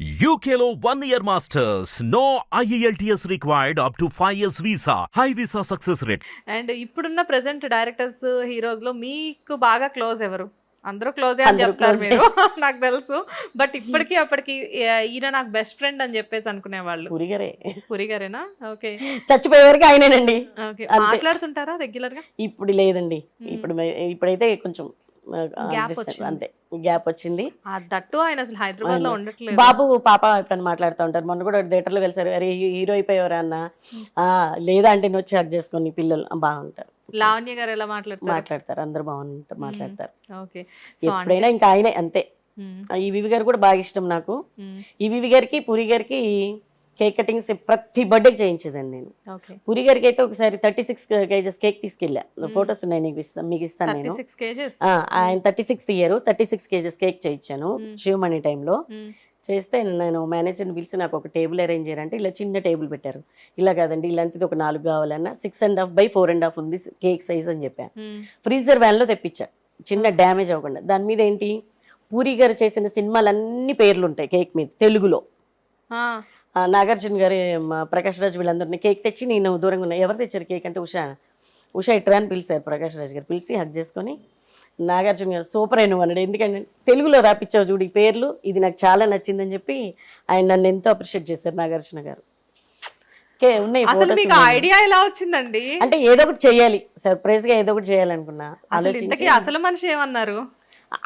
UKLO one year masters. No E IELTS required up to 5 years visa. High visa success rate. And ఇప్పుడున్న present directors హీరోస్లో మీకు బాగా close ఎవరు అందరూ close అని చెప్తారు close. మీరు నాకు తెలుసు బట్ ఇప్పటికి అప్పటికి ఈయన నాకు బెస్ట్ ఫ్రెండ్ అని చెప్పేసి అనుకునేవాళ్ళు పురిగరే పురి గారేనా ఓకే చచ్చిపోయే వరకు ఆయనేనండి ఓకే. మాట్లాడుతుంటారా రెగ్యులర్గా ఇప్పుడు లేదండి Hmm. ఇప్పుడు ఇప్పుడైతే కొంచెం అంతే గ్యాప్ వచ్చింది. ఆ దట్టు ఆయన అసలు హైదరాబాద్లో ఆయన- ఉండట్లేదు. బాబు పాప ఎప్పుడైనా మాట్లాడుతూ ఉంటారు. మొన్న కూడా థియేటర్లో కలిసారు అరే హీరో అయిపోయారా అన్న. ఆ, లేదా అంటే నువ్వు హక్ చేసుకొని పిల్లలు. బాగుంటారు. లావణ్య గారు ఎలా మాట్లాడతారు? మాట్లాడతారు. అందరు బాగుంటారు మాట్లాడతారు. ఓకే. ఎప్పుడైనా ఇంకా ఆయనే అంతే. ఈ వివి గారు కూడా బాగా ఇష్టం నాకు. ఈ వివి గారికి పూరి గారికి కేక్ కటింగ్స్ ప్రతి బర్త్డేకి చేయించేదండి నేను. పూరి గారికి అయితే ఒకసారి థర్టీ సిక్స్ కేజెస్ కేక్ తీసుకెళ్ళా. ఫొటోస్ ఉన్నాయి నీకు ఇస్తాను మీకు ఇస్తాను నేను. Six KGs? ఆ, ఆయన thirty six year thirty six KGs cake చేయించాను. శివమణి టైంలో. చేస్తే నేను మేనేజర్ని పిలిచి నాకు ఒక టేబుల్ అరేంజ్ చేయాలంటే ఇలా చిన్న టేబుల్ పెట్టారు. ఇలా కాదండి ఇలాంటిది ఒక నాలుగు కావాలన్నా six and half by four and half ఉంది కేక్ సైజ్ అని చెప్పాను ఫ్రీజర్ వ్యాన్లో తెప్పించా. చిన్న డ్యామేజ్ అవ్వకుండా. దాని మీద ఏంటి? పూరి గారు చేసిన సినిమాలు అన్ని పేర్లు ఉంటాయి కేక్ మీద తెలుగులో. నాగార్జున గారి మా ప్రకాష్ రాజ్ వీళ్ళందరినీ కేక్ తెచ్చి నేను దూరంగా ఉన్నా. ఎవరు తెచ్చారు కేక్ అంటే ఉషా. ఉషా ఇట్రా అని పిలిచారు ప్రకాష్ రాజ్ గారు. పిలిచి హక్ చేసుకొని నాగార్జున గారు సూపర్ అయిన అన్నాడు ఎందుకంటే తెలుగులో రాపిచ్చావు చూడు ఈ పేర్లు ఇది నాకు చాలా నచ్చిందని చెప్పి ఆయన నన్ను ఎంతో అప్రిషియేట్ చేశారు నాగార్జున గారు. ఉన్నాయి. ఐడియా ఎలా వచ్చిందండి? అంటే ఏదో ఒకటి చేయాలి. సర్ప్రైజ్గా ఏదో ఒకటి చేయాలనుకున్నా. అసలు మనిషి ఏమన్నారు?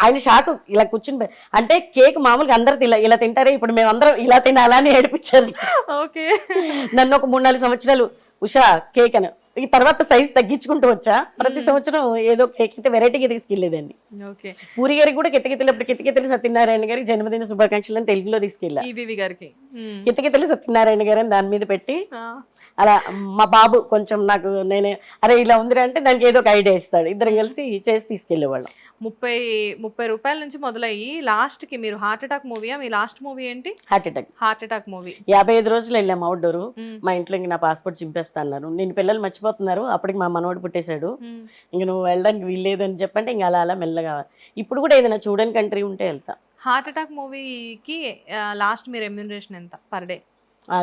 ఆయన షాక్ ఇలా కూర్చుని అంటే కేక్ మామూలుగా అందరు ఇలా ఇలా తింటారే ఇప్పుడు మేము అందరం ఇలా తినాలా అని ఏడిపించారు. ఓకే. నన్ను ఒక మూడు నాలుగు సంవత్సరాలు ఉషా కేక్ అని ఈ తర్వాత సైజ్ తగ్గించుకుంటూ వచ్చా? ప్రతి సంవత్సరం ఏదో కేక్ అయితే వెరైటీగా తీసుకెళ్ళేదండి పూరి గారికి కూడా కితకితలప్పుడు కితకితలు సత్యనారాయణ గారికి జన్మదిన శుభాకాంక్షలు అని తెలుగులో తీసుకెళ్ళా. గారికి. కితకితలు సత్యనారాయణ గారు దాని మీద పెట్టి అలా మా బాబు కొంచెం నాకు నేనే అరే ఇలా ఉందిరా అంటే దానికి ఏదో ఒక ఐడియా ఇస్తాడు. ఇద్దరం కలిసి చేసి తీసుకెళ్ళేవాళ్ళం ముప్పై ముప్పై రూపాయల నుంచి మొదలయ్యి లాస్ట్కి మీరు హార్ట్ అటాక్ మూవీయా? మీ లాస్ట్ మూవీ ఏంటి? Heart attack. Heart attack movie. యాభై ఐదు రోజులు వెళ్ళాము అవుట్డోర్. మా ఇంట్లో నా పాస్పోర్ట్ చింపేస్తా అన్నారు. నేను పిల్లలు మర్చిపోతున్నారు. అప్పటికి మా మనవడు పుట్టేశాడు. ఇంక నువ్వు వెళ్ళడానికి వీల్లేదు అని చెప్పంటే ఇంక అలా అలా మెల్లగా ఇప్పుడు కూడా ఏదైనా చూడని కంట్రీ ఉంటే వెళ్తా. హార్ట్ అటాక్ మూవీకి లాస్ట్ మీ రెమ్యూనరేషన్ ఎంత పర్ డే?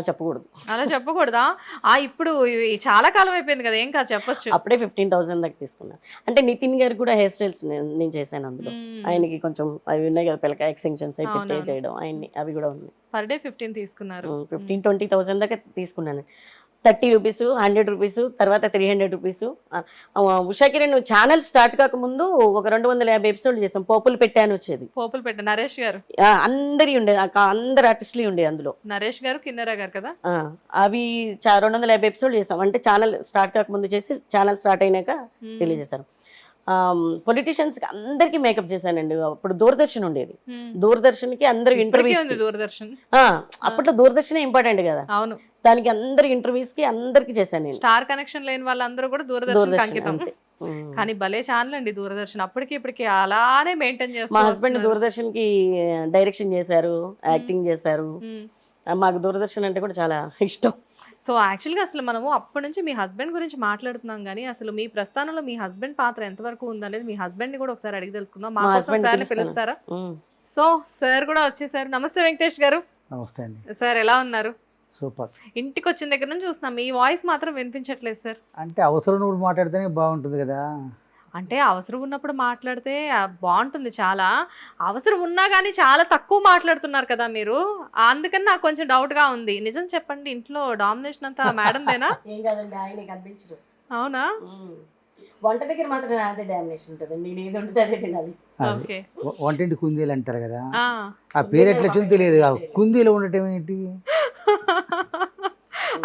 చెప్పకూడదు. అలా చెప్పకూడదా? ఆ ఇప్పుడు చాలా కాలం అయిపోయింది కదా ఏం కాదు చెప్పొచ్చు. అప్పుడే ఫిఫ్టీన్ థౌసండ్ దాకా తీసుకున్నాను అంటే నితిన్ గారు కూడా హెయిర్ స్టైల్స్ నేను చేశాను అందులో. ఆయనకి కొంచెం అవి ఉన్నాయి కదా పిల్లక ఎక్స్టెన్షన్స్ అవి అవునవును. చేయడం ఆయన్ని అవి కూడా ఉన్నాయి. పర్ డే ఫిఫ్టీన్ తీసుకున్నారు. ఫిఫ్టీన్ ట్వంటీ థౌసండ్ దాకా తీసుకున్నాను. థర్టీ రూపీస్ హండ్రెడ్ రూపీస్ తర్వాత త్రీ హండ్రెడ్ రూపీస్. ఉషాకి నేను ఛానల్ స్టార్ట్ కాకముందు ఒక రెండు వందల యాభై ఎపిసోడ్లు చేసాం పోపులు పెట్టాను వచ్చేది. పోపులు పెట్ట. నరేష్ గారు. అందరి ఉండే అందరు ఆర్టిస్టులు ఉండే అందులో. నరేష్ గారు కిన్నెరా గారు కదా? అవి రెండు వందల యాభై ఎపిసోడ్ చేసాం అంటే ఛానల్ స్టార్ట్ కాకముందు చేసి ఛానల్ స్టార్ట్ అయినాక. రిలీజ్ చేశాను పొలిటీషియన్స్కి అందరికీ మేకప్ చేశానండి. అప్పుడు దూరదర్శన్ ఉండేది. మ్మ్. దూరదర్శన్కి అందరు ఉంది దూరదర్శన్. అప్పట్లో దూరదర్శనే ఇంపార్టెంట్ కదా. అవును. దానికి అందరు ఇంటర్వ్యూస్కి అందరికి చేశాను నేను. స్టార్ కనెక్షన్ లేని వాళ్ళందరూ కూడా దూరదర్శన్ అంకితం. కానీ భలే ఛానల్ అండి దూరదర్శన్. అప్పటికి ఇప్పటికి అలానే మెయింటైన్ మా చేస్తారు హస్బెండ్ దూరదర్శన్కి డైరెక్షన్ చేశారు యాక్టింగ్ చేశారు. మాకు దూరదర్శన్ అంటే కూడా చాలా ఇష్టం. సో యాక్చువల్గా అసలు మనము అప్పటి నుంచి మీ హస్బెండ్ గురించి మాట్లాడుతున్నాం కానీ అసలు మీ ప్రస్థానంలో మీ హస్బెండ్ పాత్ర ఎంతవరకు ఉందనేది మీ హస్బెండ్ని కూడా ఒకసారి అడిగి తెలుసుకుందాం. మా మా పిలుస్తాను. పిలుస్తారా. సో సార్ కూడా వచ్చేసారు. నమస్తే వెంకటేష్ గారు. నమస్తే అండి. సార్ ఎలా ఉన్నారు? సూపర్. ఇంటికి వచ్చిన దగ్గర నుంచి చూస్తున్నాం. మీ వాయిస్ మాత్రం వినిపించట్లేదు సార్. అంటే అవసరం నువ్వు మాట్లాడితేనే బాగుంటుంది కదా. అంటే అవసరం ఉన్నప్పుడు మాట్లాడితే బాగుంటుంది చాలా. అవసరం ఉన్నా కానీ చాలా తక్కువ మాట్లాడుతున్నారు కదా మీరు. అందుకని నాకు కొంచెం డౌట్గా ఉంది. నిజం చెప్పండి ఇంట్లో డామినేషన్ అంతా మేడందేనా? ఏం కాదండి ఆయన కనిపించరు. అవునా. వంట దగ్గర మాత్రం అదే డామినేషన్ ఉంటుంది. నేను ఏది ఉంటే అదే తినాలి. అది. ఓకే. వంటింటి కుందీలు అంటారు కదా. ఆ. పేరు ఎట్లా తెలియదు. కుందీలో ఉండటం ఏంటి?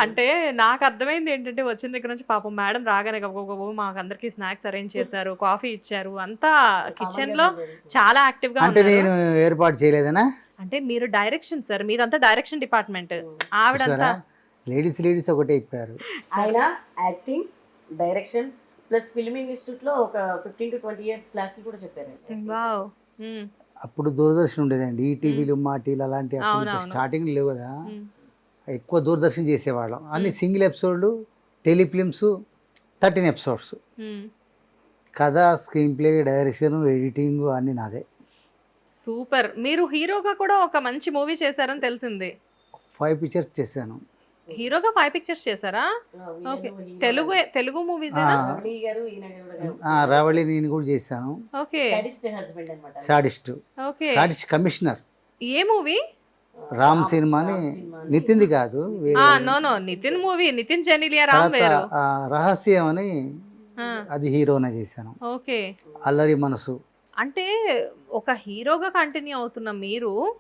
అంటే నాకు అర్థమైంది ఏంటంటే వచ్చిన దగ్గర నుంచి పాపం మేడం రాగానే గబగబ మాకు అందరికి స్నాక్స్ అరేంజ్ చేశారు కాఫీ ఇచ్చారు అంతా కిచెన్లో చాలా యాక్టివ్గా అంటే నేను ఏర్పాటు చేయలేదనా? అంటే మీరు డైరెక్షన్ సార్ మీదంతా డైరెక్షన్ డిపార్ట్మెంట్ ఆవిడంతా చూసారా? లేడీస్ లేడీస్ ఒకటే అయిపోయారు ఆయన యాక్టింగ్ డైరెక్షన్ ప్లస్ ఫిల్మ్ ఇన్స్టిట్యూట్లో ఒక ఫిఫ్టీన్ టు ట్వంటీ ఇయర్స్ క్లాసులు కూడా చెప్పారు వావ్ మ్మ్. అప్పుడు దూరదర్శన్ ఉండేదండి. ఈ టీవీలు మా టీవీలు అలాంటి. స్టార్టింగ్ లేవు కదా. ఎక్కువ దూరదర్శన్ చేసేవాళ్ళం. అన్ని సింగిల్ ఎపిసోడ్లు టెలిఫిలిమ్స్ థర్టీన్ ఎపిసోడ్స్. కథ స్క్రీన్ ప్లే డైరెక్షన్ ఎడిటింగ్ అన్నీ నాదే. సూపర్. మీరు హీరోగా కూడా ఒక మంచి మూవీ చేశారని తెలిసింది. ఫైవ్ పిక్చర్స్ చేశాను. హీరోగా ఫైవ్ పిక్చర్స్ చేశారా? ఓకే. తెలుగు తెలుగు మూవీస్ రావళి నేను కూడా చేశాను. Okay. Sadist okay. Sadist commissioner. ఏ మూవీ? రామ్ సినిమాని నితిన్ది కాదు no no Nithin movie Nithin Genelia Ram వేరు. రహస్యం అని అది హీరోనే చేశాను. ఓకే. అల్లరి మనసు. అంటే ఒక హీరోగా కంటిన్యూ అవుతున్న మీరు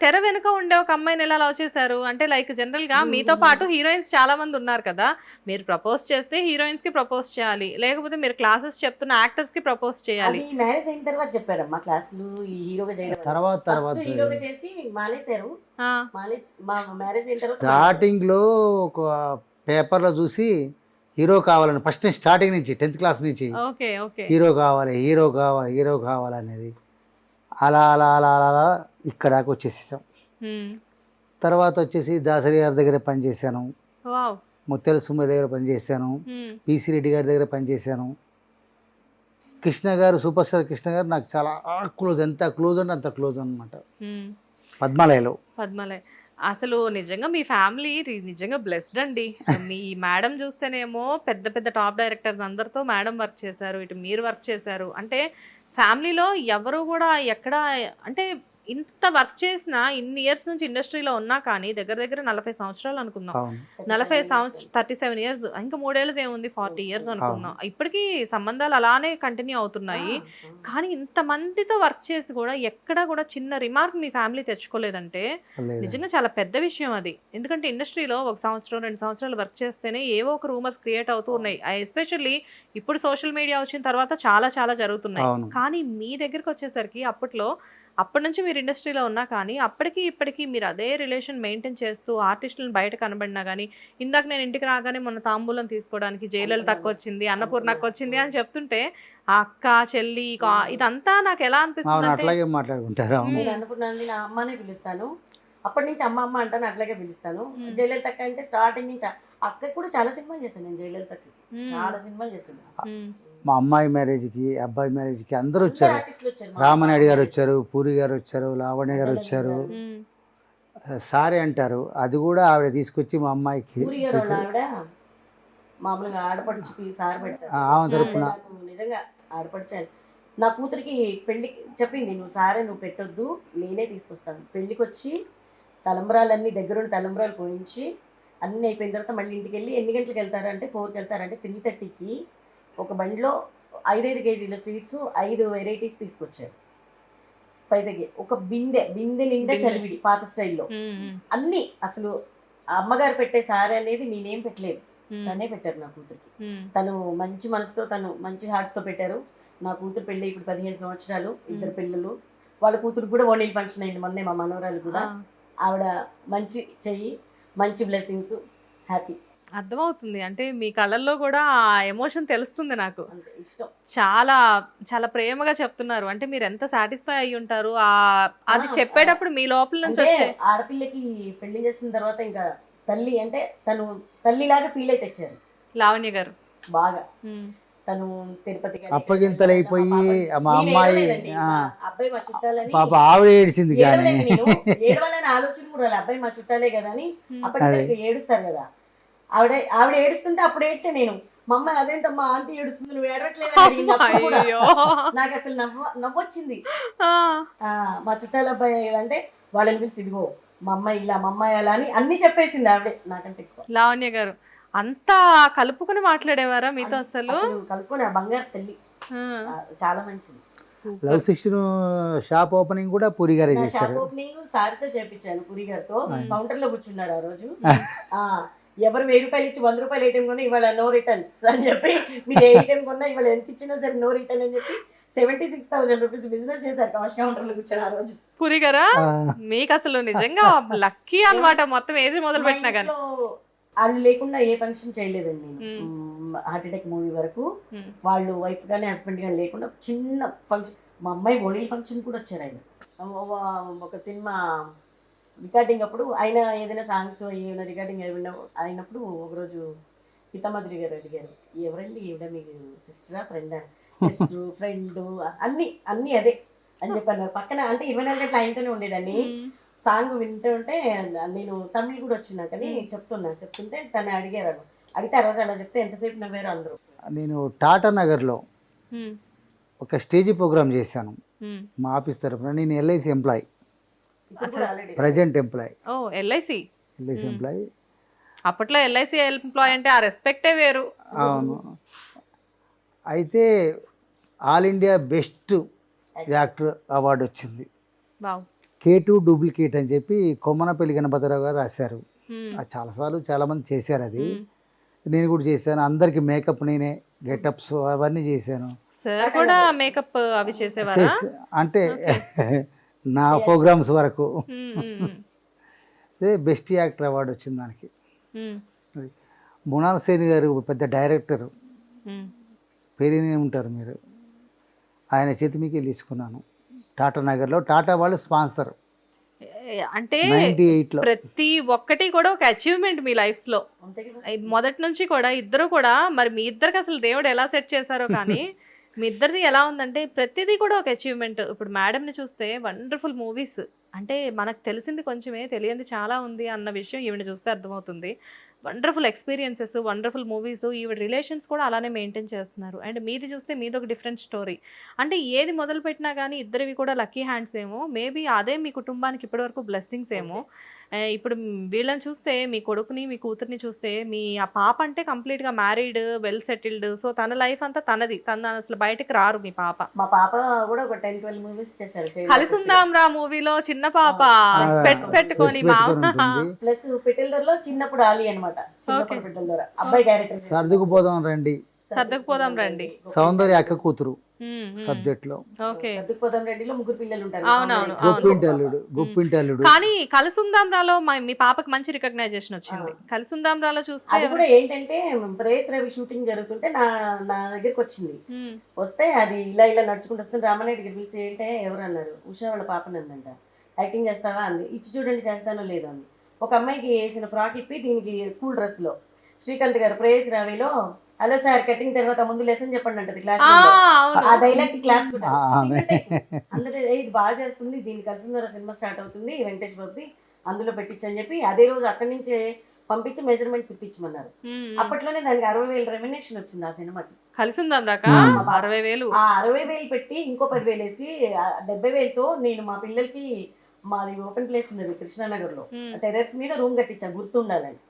తెర వెనుక ఉండే ఒక అమ్మాయిని ఎలా లవ్ చేశారు? అంటే లైక్ జనరల్గా మీతో పాటు హీరోయిన్స్ చాలా మంది ఉన్నారు కదా. మీరు ప్రపోజ్ చేస్తే హీరోయిన్స్కి ప్రపోజ్ చేయాలి. లేకపోతే మీరు క్లాసెస్ చెప్తున్న యాక్టర్స్కి ప్రపోజ్ చేయాలి. మ్యారేజ్ అయిన తర్వాత చెప్పారమ్మా క్లాసులు ఈ హీరోగా చేయడం. తర్వాత తర్వాత ఫస్ట్ హీరోగా చేసి మానేశారు. ఆ, మానేసి మా మ్యారేజ్ అయిన తర్వాత స్టార్టింగ్లో ఒక పేపర్లో చూసి హీరో కావాలని ఫస్ట్ స్టార్టింగ్ నుంచి టెన్త్ క్లాస్ నుంచి ఓకే ఓకే హీరో కావాలి హీరో కావాలి హీరో కావాలనేది అలా అలా అలా అలా అలా ఇక్కడ దాకా వచ్చేసేసాం. తర్వాత వచ్చేసి దాసరి గారి దగ్గర పనిచేశాను వావ్. ముత్యాల సుమ్మ దగ్గర పనిచేశాను. పిసి రెడ్డి గారి దగ్గర పనిచేశాను కృష్ణ గారు సూపర్ స్టార్ కృష్ణ గారు నాకు చాలా క్లోజ్ ఎంత క్లోజ్ అంటే అంత క్లోజ్ అనమాట. పద్మాలయలో. పద్మలే అసలు నిజంగా మీ ఫ్యామిలీ నిజంగా బ్లెస్డ్ అండి. మీ మేడం చూస్తేనేమో పెద్ద పెద్ద టాప్ డైరెక్టర్స్ అందరితో మేడం వర్క్ చేశారు ఇటు మీరు వర్క్ చేశారు. అంటే ఫ్యామిలీలో ఎవరు కూడా ఎక్కడ అంటే ఇంత వర్క్ చేసినా ఇన్ని ఇయర్స్ నుంచి ఇండస్ట్రీలో ఉన్నా కానీ దగ్గర దగ్గర నలభై సంవత్సరాలు అనుకుందాం. నలభై సంవత్సరం థర్టీ సెవెన్ ఇయర్స్ ఇంకా మూడేళ్ళది ఏముంది ఫార్టీ ఇయర్స్ అనుకుందాం. ఇప్పటికీ సంబంధాలు అలానే కంటిన్యూ అవుతున్నాయి. కానీ ఇంతమందితో వర్క్ చేసి కూడా ఎక్కడా కూడా చిన్న రిమార్క్ మీ ఫ్యామిలీ తెచ్చుకోలేదంటే లేదు నిజంగా చాలా పెద్ద విషయం అది. ఎందుకంటే ఇండస్ట్రీలో ఒక సంవత్సరం రెండు సంవత్సరాలు వర్క్ చేస్తేనే ఏవో ఒక రూమర్స్ క్రియేట్ అవుతూ ఉన్నాయి. ఎస్పెషల్లీ ఇప్పుడు సోషల్ మీడియా వచ్చిన తర్వాత చాలా చాలా జరుగుతున్నాయి. కానీ మీ దగ్గరికి వచ్చేసరికి అప్పట్లో అప్పటి నుంచి మీరు ఇండస్ట్రీలో ఉన్నా కానీ అప్పటికి ఇప్పటికి మీరు అదే రిలేషన్ మెయింటైన్ చేస్తూ ఆర్టిస్టులను బయట కనబడినా కానీ ఇందాక నేను ఇంటికి రాగానే మొన్న తాంబూలం తీసుకోవడానికి జైలు తక్కువ వచ్చింది అన్నపూర్ణకు వచ్చింది అని చెప్తుంటే ఆ అక్క చెల్లి ఇదంతా నాకు ఎలా అనిపిస్తుంది అట్లాగే మాట్లాడుకుంటారు. అనుకున్నాను నా అమ్మనే పిలుస్తాను. అప్పటి నుంచి అమ్మ అమ్మ అంటాను అట్లాగే పిలుస్తాను. జయలలిత అంటే స్టార్టింగ్ నుంచి అక్క కూడా చాలా సినిమాలు చేశాను నేను జయలలితకి. చాలా సినిమాలు. మా అమ్మాయి మ్యారేజ్కి అబ్బాయి మ్యారేజ్కి అందరూ వచ్చారు. ఆర్టిస్టులు వచ్చారు మా రామనాయుడు గారు వచ్చారు పూరి గారు వచ్చారు లావణ్య గారు వచ్చారు. సారీ అంటారు. అది కూడా ఆవిడ తీసుకొచ్చి మా అమ్మాయికి మామూలుగా ఆడపడిచి సార్ ఆమె తరపున. నిజంగా ఆడపడిచాను నా కూతురికి పెళ్ళి చెప్పింది నువ్వు సారే నువ్వు పెట్టొద్దు నేనే తీసుకొస్తాను. పెళ్ళికి వచ్చి తలంబరాలన్నీ దగ్గరుండి తలంబరాలు పోయించి అన్నీ అయిపోయిన తర్వాత మళ్ళీ ఇంటికి వెళ్ళి ఎన్ని గంటలకు వెళ్తారంటే ఫోర్కి వెళ్తారంటే త్రీ థర్టీకి ఒక బండిలో ఐదైదు కేజీల స్వీట్స్ ఐదు వెరైటీస్ తీసుకొచ్చారు ఫైవ్ దగ్గర ఒక బిందె బిందె నిండా. చలివిడి పాత స్టైల్లో. అన్నీ అసలు అమ్మగారు పెట్టే సారీ అనేది నేనేం పెట్టలేదు. తనే పెట్టారు నా కూతురికి. తను మంచి మనసుతో తను మంచి హార్ట్తో పెట్టారు నా కూతురు పెళ్ళి ఇప్పుడు పదిహేను సంవత్సరాలు ఇద్దరు పిల్లలు వాళ్ళ కూతురు కూడా ఓణీలు ఫంక్షన్ అయింది మొన్నే మా మనవరాలు కూడా. ఆవిడ మంచి చెయ్యి మంచి బ్లెస్సింగ్స్ హ్యాపీ అర్థమవుతుంది. అంటే మీ కళ్ళల్లో కూడా ఆ ఎమోషన్ తెలుస్తుంది నాకు. ఇష్టం. చాలా చాలా ప్రేమగా చెప్తున్నారు. అంటే మీరు ఎంత సాటిస్ఫై అయి ఉంటారు ఆ అది చెప్పేటప్పుడు మీ లోపల నుంచి అంటే వచ్చే ఆడపిల్లకి పెళ్ళి చేసిన తర్వాత ఇంకా తల్లి అంటే తను తల్లిలాగా ఫీల్ అయితే తెచ్చారు. లావణ్య గారు. బాగా. ఉమ్, తను తిరుపతి కానీ అప్పగింతలు అయిపోయి మా అమ్మాయి అబ్బాయి మా చుట్టాలని పాప ఆవిడ ఏడిచింది కానీ. ఏడవాలని ఆలోచన కూడా. అబ్బాయి మా చుట్టాలే కదా అని అప్పటికి ఏడుస్తారు కదా. ఆవిడ ఆవిడ ఏడుస్తుంటే అప్పుడు ఏడ్చా నేను. మా అమ్మ అదేంటమ్మా ఆంటీ ఏడుస్తుంది నువ్వు ఏడవట్లేదు నాకు అసలు నవ్వు నవ్వొచ్చింది. ఆ, ఆ, మా చుట్టాల అబ్బాయి అంటే వాళ్ళని పిలిచి ఇదిగో మా అమ్మాయి ఇలా మా అమ్మాయి అలా అని అన్ని చెప్పేసింది ఆవిడే నాకంటే ఎక్కువ. లావణ్య గారు అంతా కలుపుకుని మాట్లాడేవారా మీతో అసలు? కలుపుకొని బంగారు తల్లి. చాలా మంచిది. లవ్ సిక్స్టీన్ షాప్ ఓపెనింగ్ కూడా పూరి గారే చేశారు. ఓపెనింగ్ సార్తో చేపించాను పురి గారితో. కౌంటర్లో కూర్చున్నారు ఆ రోజు. ఆ. ఎవరు వెయ్యి రూపాయలు ఇచ్చి వంద రూపాయలు ఏటీఎం కొన్నా ఇవాళ నో రిటర్న్స్ అని చెప్పి మీరు ఏ ఏటీఎం కొన్నా ఇవాళ ఎంత ఇచ్చినా సరే నో రిటర్న్ అని చెప్పి seventy six thousand rupees business చేశారు కాస్ట్ కౌంటర్లో కూర్చొని ఆ రోజు. పురి గారా? మీకు అసలు నిజంగా లక్కీ అన్నమాట మొత్తం ఏది మొదలు పెట్టినా కానీ వాళ్ళు లేకుండా ఏ ఫంక్షన్ చేయలేదండి నేను. హార్ట్ అటాక్ మూవీ వరకు. వాళ్ళు వైఫ్ కానీ హస్బెండ్ కానీ లేకుండా చిన్న ఫంక్షన్ మా అమ్మాయి ఓణీల ఫంక్షన్ కూడా వచ్చారు ఆయన ఒక- సినిమా రికార్డింగ్ అప్పుడు ఆయన ఏదైనా సాంగ్స్ ఏమైనా రికార్డింగ్ అయిన అయినప్పుడు ఒకరోజు పితామధురి గారు అడిగారు ఎవరండి ఈవిడ మీకు సిస్టరా ఫ్రెండా సిస్టర్ ఫ్రెండ్ అన్ని అన్ని అదే అని చెప్పాను పక్కన అంటే ఇరవై నాలుగు గంటలు ఆయనతోనే ఉండేదాన్ని. సాంగ్ వింటూ ఉంటే నేను తమిళ్ కూడా వచ్చినాకని చెప్తున్నా. చెప్తుంటే తను అడిగారు అడిగితే ఆ రోజు అలా చెప్తే ఎంతసేపు నవ్వారు అందరూ? నేను టాటా నగర్లో. ఒక స్టేజీ ప్రోగ్రామ్ చేశాను. మా ఆఫీస్ తరఫున నేను ఎల్ఐసి ఎంప్లాయ్. Present employee. ఓ ఎల్ఐసి? LIC employee. అప్పట్లో ఎల్ఐసి ఎంప్లాయ్ అంటే ఆ రెస్పెక్టే వేరు. అవును. అయితే all India best actor award వచ్చింది. కే టూ డూప్లికేట్ అని చెప్పి కొమ్మనపల్లి గణపతిరావు గారు రాశారు. అది చాలాసార్లు చాలామంది చేశారు అది. నేను కూడా చేశాను. అందరికి మేకప్ నేనే గెటప్స్ అవన్నీ చేశాను. కూడా మేకప్ అవి చేసేవారా? చేసి అంటే నా ప్రోగ్రామ్స్ వరకు. బెస్ట్ యాక్టర్ అవార్డు వచ్చింది దానికి. మృణాల్ సేన్ గారు పెద్ద డైరెక్టర్. పేరునే ఉంటారు మీరు. ఆయన చేతి మీకే తీసుకున్నాను. టాటా నగర్లో. టాటా వాళ్ళు స్పాన్సర్. అంటే ప్రతి ఒక్కటి కూడా ఒక అచీవ్మెంట్ మీ లైఫ్స్లో మొదటి నుంచి కూడా ఇద్దరు కూడా మరి మీ ఇద్దరికి అసలు దేవుడు ఎలా సెట్ చేశారో కానీ మీ ఇద్దరిది ఎలా ఉందంటే ప్రతిదీ కూడా ఒక అచీవ్మెంట్. ఇప్పుడు మేడంని చూస్తే వండర్ఫుల్ మూవీస్. అంటే మనకు తెలిసింది కొంచెమే తెలియంది చాలా ఉంది అన్న విషయం ఈవిడ చూస్తే అర్థమవుతుంది. వండర్ఫుల్ ఎక్స్పీరియన్సెస్ వండర్ఫుల్ మూవీస్ ఈవిడ రిలేషన్స్ కూడా అలానే మెయింటైన్ చేస్తున్నారు. అండ్ మీది చూస్తే మీది ఒక డిఫరెంట్ స్టోరీ. అంటే ఏది మొదలు పెట్టినా కానీ ఇద్దరివి కూడా లక్కీ హ్యాండ్స్ ఏమో మేబీ అదే మీ కుటుంబానికి ఇప్పటివరకు బ్లెస్సింగ్స్ ఏమో ఇప్పుడు వీళ్ళని చూస్తే మీ కొడుకుని మీ కూతుర్ని చూస్తే మీ ఆ పాప అంటే కంప్లీట్గా మ్యారీడ్ వెల్ సెటిల్డ్. సో తన లైఫ్ అంతా తనది. తన అసలు బయటకు రారు మీ పాప. మా పాప కూడా ఒక టెన్ ట్వెల్వ్ మూవీస్ చేశారు. కలిసి ఉందాం రా మూవీలో చిన్న పాప. స్పెట్స్ పెట్టుకొని మా ప్లస్ పిటిల్దర్లో చిన్నప్పుడు ఆలి అనమాట అబ్బాయి క్యారెక్టర్ సర్దుకుపోదాం రండి. సర్దుకుపోదాం రండి. సౌందర్య అక్క కూతురు మ్మ్, మ్మ్. సబ్జెక్ట్లో. ఓకే. సర్దుకుపోదాం రెడ్డిలో ముగ్గురు పిల్లలు ఉంటారు. అవునవును, అవును. గొప్పింటి అల్లుడు గొప్పింటి అల్లుడు కానీ కలిసుందాం రాలో మా- పాపకి మంచి రికగ్నైజేషన్ వచ్చింది. కలిసుందాం రాలో చూస్తే అది కూడా ఏంటంటే ప్రేస్ రవి షూటింగ్ జరుగుతుంటే నా నా దగ్గరికి వచ్చింది. వస్తే అది ఇలా ఇలా నడుచుకుంటూ వస్తుంది దగ్గర పిలిచి ఏంటే ఎవరు అన్నారు? ఉషా వాళ్ళ పాపని అందంట యాక్టింగ్ చేస్తావా? అంది. ఇచ్చి చూడండి చేస్తానో లేదో అంది. ఒక అమ్మాయికి వేసిన ఫ్రాక్ ఇప్పి దీనికి స్కూల్ డ్రెస్లో శ్రీకాంత్ గారు ప్రేయస్ రవిలో హలో సార్ కటింగ్ తర్వాత ముందు లెసన్ చెప్పండి అంటది క్లాస్ ఆ, డైలాగ్కి క్లాప్స్ కూడా. ఆ, ఆమె. అందరూ "ఏ, ఇది బాగా చేస్తుంది దీని కలిసిందర సినిమా స్టార్ట్ అవుతుంది వెంకటేష్ బాబుది అందులో పెట్టించని చెప్పి అదే రోజు అక్కడి నుంచే పంపించి మెజర్మెంట్స్ ఇప్పించమన్నారు. అప్పట్లోనే దానికి అరవై వేలు రెమినేషన్ వచ్చింది ఆ సినిమాకి. కలిసుందాం రాక మ్మ్. అరవై వేలు? ఆ అరవై వేలు పెట్టి ఇంకో పదివేలు వేసి ఆ డెబ్బై వేలతో నేను మా పిల్లలకి మాది ఓపెన్ ప్లేస్ ఉన్నది కృష్ణానగర్లో. టెర్రస్ మీద రూమ్ కట్టించా గుర్తుండాలని.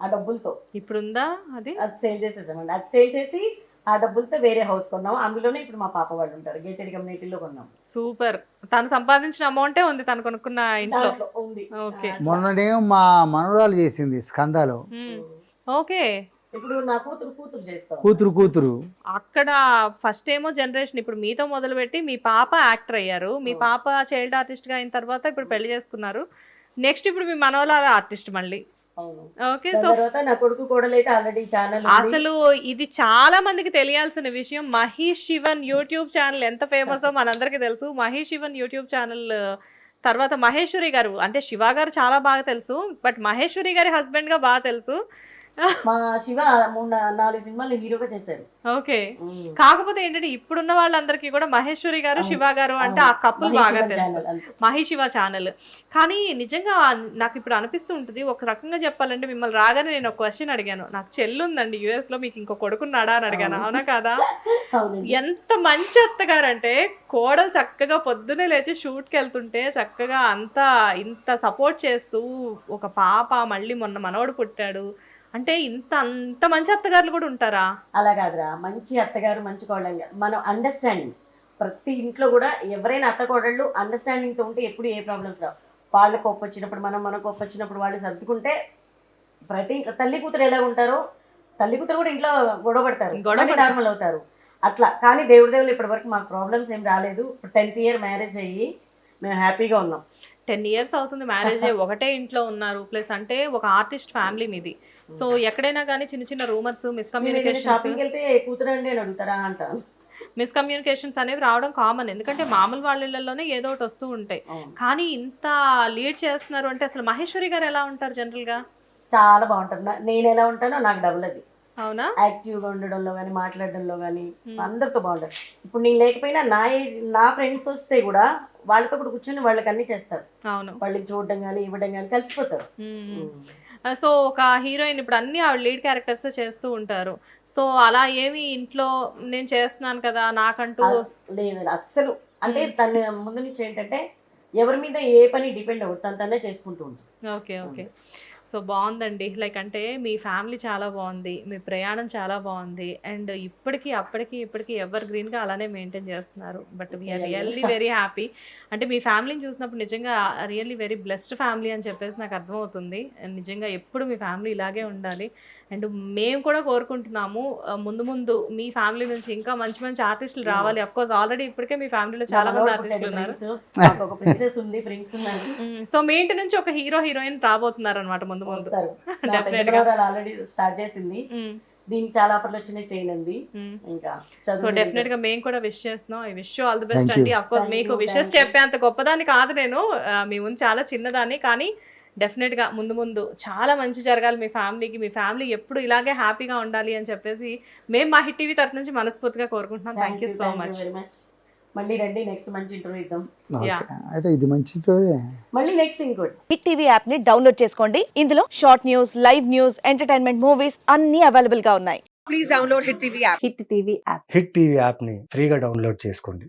ఆ డబ్బులతో. ఇప్పుడుందా అది? అది సేల్ చేసేసామండి. అది సేల్ చేసి ఆ డబ్బులతో వేరే హౌస్ కొన్నాం అందులోనే ఇప్పుడు మా పాప వాళ్ళు ఉంటారు. గేటెడ్ కమ్యూనిటీలో కొన్నాం సూపర్. తను సంపాదించిన అమౌంటే ఉంది తను కొనుక్కున్న ఇంట్లో? దాంట్లో ఉంది. ఓకే. ఆ, మొన్ననేమో మా మనవరాలు చేసింది స్కందాలో. ఓకే. ఇప్పుడు నా కూతురు కూతురు చేస్తాం. కూతురు కూతురు. అక్కడ ఫస్ట్ ఏమో జనరేషన్ ఇప్పుడు మీతో మొదలుపెట్టి మీ పాప యాక్టర్ అయ్యారు. మీ పాప చైల్డ్ ఆర్టిస్ట్గా అయిన తర్వాత ఇప్పుడు పెళ్ళి చేసుకున్నారు. నెక్స్ట్ ఇప్పుడు మీ మనవల ఆర్టిస్ట్ మళ్ళీ. ఓకే సో తర్వాత నా కొడుకు కోడలైతే ఆల్రెడీ ఛానల్ అసలు ఇది చాలా మందికి తెలియాల్సిన విషయం. మహేష్ శివన్ యూట్యూబ్ ఛానల్ ఎంత ఫేమస్ మనందరికీ తెలుసు. మహేష్ శివన్ యూట్యూబ్ ఛానల్ తర్వాత మహేశ్వరి గారు. అంటే శివ గారు చాలా బాగా తెలుసు బట్ మహేశ్వరి గారి హస్బెండ్గా బాగా తెలుసు. మా శివ మూడు నాలుగు సినిమాలు హీరోగా చేశారు. ఓకే. కాకపోతే ఏంటంటే ఇప్పుడున్న వాళ్ళందరికీ కూడా మహేశ్వరి గారు శివ గారు అంటే ఆ కప్పులు బాగా తెలుసు. మహిశివ ఛానల్ కానీ నిజంగా నాకు ఇప్పుడు అనిపిస్తూ ఉంటుంది ఒక రకంగా చెప్పాలంటే మిమ్మల్ని రాగానే నేను ఒక క్వశ్చన్ అడిగాను. నాకు చెల్లు ఉందండి యుఎస్లో మీకు ఇంకో కొడుకున్నాడా అని అడిగాను. అవునా. కాదా? ఎంత మంచి అత్తగారంటే కోడలు చక్కగా పొద్దునే లేచి షూట్కి వెళ్తుంటే చక్కగా అంతా ఇంత సపోర్ట్ చేస్తూ ఒక పాప మళ్ళీ మొన్న మనవడు పుట్టాడు. అంటే ఇంత అంత మంచి అత్తగారులు కూడా ఉంటారా? అలా కాదురా. మంచి అత్తగారు మంచి కోడలు మనం అండర్స్టాండింగ్ ప్రతి ఇంట్లో కూడా ఎవరైనా అత్త కోడళ్ళు అండర్స్టాండింగ్తో ఉంటే ఎప్పుడు ఏ ప్రాబ్లమ్స్ రావు. వాళ్ళ కోపం వచ్చినప్పుడు మనం మన కోపం వచ్చినప్పుడు వాళ్ళు సర్దుకుంటే ప్రతి తల్లి కూతురు ఎలా ఉంటారో తల్లి కూతురు కూడా ఇంట్లో గొడవ పడతారు. గొడవ నార్మల్ అవుతారు. అట్లా. కానీ దేవుడి దేవుళ్ళు ఇప్పటి వరకు మాకు ప్రాబ్లమ్స్ ఏం రాలేదు. టెన్త్ ఇయర్ మ్యారేజ్ అయ్యి మేము హ్యాపీగా ఉన్నాం. టెన్ ఇయర్స్ అవుతుంది మ్యారేజ్ అయ్యి ఒకటే ఇంట్లో ఉన్నారు. ప్లస్ అంటే ఒక ఆర్టిస్ట్ ఫ్యామిలీ మీది. సో ఎక్కడైనా కానీ చిన్న చిన్న రూమర్స్ మిస్కమ్యూనికేషన్స్ షాపింగ్కి వెళ్తే కూతురు అండి అని అడుగుతారా అంటాను మిస్కమ్యూనికేషన్స్ అనేవి రావడం కామన్ ఎందుకంటే మామూలు వాళ్ళ ఇళ్ళలోనే ఏదో ఒకటి వస్తూ ఉంటాయి. కానీ ఇంత లీడ్ చేస్తున్నారు అంటే అసలు మహేశ్వరి గారు ఎలా ఉంటారు జనరల్గా? చాలా బాగుంటుంది నా- నేను ఎలా ఉంటానో నాకు డబుల్ అది. అవునా? యాక్టివ్గా ఉండడంలో కానీ మాట్లాడడంలో కానీ. అందరితో బాగుంటారు. ఇప్పుడు నేను లేకపోయినా నా ఏజ్ నా ఫ్రెండ్స్ వస్తే కూడా వాళ్ళతో కూడా కూర్చొని వాళ్ళకి అన్ని చేస్తారు. అవును. వాళ్ళకి చూడడం కానీ ఇవ్వడం కానీ కలిసిపోతారు. సో ఒక హీరోయిన్ ఇప్పుడు అన్ని ఆవిడ లీడ్ క్యారెక్టర్స్ చేస్తూ ఉంటారు. సో అలా ఏమి ఇంట్లో నేను చేస్తున్నాను కదా నాకంటూ లేదు అస్సలు. అంటే. తన ముందు నుంచి ఏంటంటే ఎవరి మీద ఏ పని డిపెండ్ అవ్వదు తను తనే చేసుకుంటూ ఉంటుంది. Okay okay. సో బాగుందండి. లైక్ అంటే మీ ఫ్యామిలీ చాలా బాగుంది. మీ ప్రయాణం చాలా బాగుంది. అండ్ ఇప్పటికీ అప్పటికి ఇప్పటికీ ఎవర్ గ్రీన్గా అలానే మెయింటైన్ చేస్తున్నారు. But we're. Really very happy. అంటే మీ ఫ్యామిలీని చూసినప్పుడు నిజంగా రియల్లీ వెరీ బ్లెస్డ్ ఫ్యామిలీ అని చెప్పేసి నాకు అర్థమవుతుంది. నిజంగా ఎప్పుడు మీ ఫ్యామిలీ ఇలాగే ఉండాలి. అండ్ మేము కూడా కోరుకుంటున్నాము ముందు ముందు మీ ఫ్యామిలీ నుంచి ఇంకా మంచి మంచి ఆర్టిస్టులు రావాలి. అఫ్ కోర్స్ ఆల్రెడీ ఇప్పటికే మీ ఫ్యామిలీలో చాలా మంది ఆర్టిస్టులు ఉన్నారు. నాకు ఒక ప్రిన్సెస్ ఉంది ప్రిన్స్ ఉన్నారు. సో మీ ఇంటి నుంచి ఒక హీరో హీరోయిన్ రాబోతున్నారు అనమాట ముందు. ముందు Definitely. గా. ఆల్రెడీ స్టార్ట్ చేసింది. మ్మ్. దీనికి చాలా ఆఫర్లు వచ్చినాయి చేయనంది. మ్మ్. ఇంకా సో డెఫినెట్గా మేము కూడా విష్ చేస్తున్నాం. I wish all the best. అండి. అఫ్ కోర్స్ మీకు విషెస్ thank you. చెప్పే అంత గొప్పదాన్ని కాదు నేను. మీ ముందు చాలా చిన్నదాన్ని. కానీ డెఫినెట్గా ముందు ముందు చాలా మంచి జరగాలి మీ ఫ్యామిలీకి మీ ఫ్యామిలీ ఎప్పుడు ఇలాగే హ్యాపీగా ఉండాలి అని చెప్పేసి మేము మా హిట్ టీవీ తరఫు నుంచి మనస్ఫూర్తిగా కోరుకుంటున్నాం. Thank you so much very much మళ్ళీ రండి నెక్స్ట్ మంచి ఇంటర్వ్యూ ఇద్దాం. Okay Yeah. అంటే ఇది మంచి స్టోరీ మళ్ళీ నెక్స్ట్ ఇంకోటి హిట్ టీవీ యాప్ని డౌన్లోడ్ చేసుకోండి. ఇందులో short news live news entertainment movies అన్ని అవైలబుల్గా ఉన్నాయి. Please download Hit TV app. Hit TV app Hit TV యాప్ని ఫ్రీగా డౌన్లోడ్ చేసుకోండి.